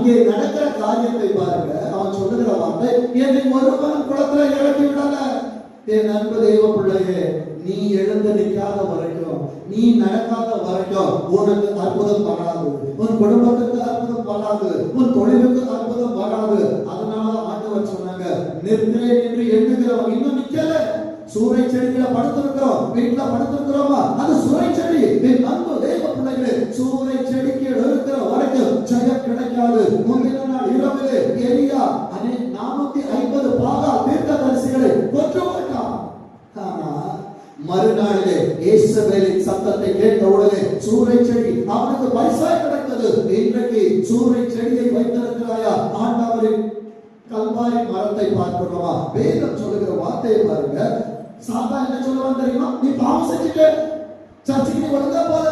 அங்கே நடக்கிற காரியத்தை பாருங்க. அவன் சொல்லுகிற வார்த்தை என்னை ஒருவன் குளத்துல இறக்கி விடல. என் அன்பு தெய்வ பிள்ளையே நீ எழுந்து நிற்காத வரைக்கும் நீ நடக்காத வரைக்கும் உனக்கு அற்புதம் வராது உன் குடும்பத்துக்கு அற்புதம் வராது உன் தொழிலுக்கு அற்புதம் வராது அதனால ஆண்டவர் சொன்னாங்க நிற்கிறேன் என்று எண்ணுகிறவன் இன்னும் நிக்கல. சூரிய செடிகளை படுத்திருக்கிறோம் வீட்டுல படுத்து அது சூறை செடி என் அன்பு தெய்வ பிள்ளைகளே சூறை செடிக்கு இருக்கிற வரைக்கும் ஜெயம் கிடைக்காது. முந்தின நாள் இரவிலே எரியா அனை நானூத்தி ஐம்பது பாகா தீர்க்கதரிசிகளை கொன்று போட்டான் ஆனா மறுநாளிலே இயேசுவேலின் சத்தத்தை கேட்ட உடனே சூறை செடி அவனுக்கு பரிசாய் கிடைத்தது இன்றைக்கு சூறை செடியை வைத்திருக்கிறாயா? ஆண்டவரின் கல்வாரி மரத்தை பார்க்கிறோமா? வேதம் சொல்லுகிற வார்த்தையை பாருங்க. சாத்தா என்ன சொல்லுவான் தெரியுமா? நீ பாவம் செஞ்சுட்டு. சர்ச்சுக்கு நீ ஒழுங்கா போல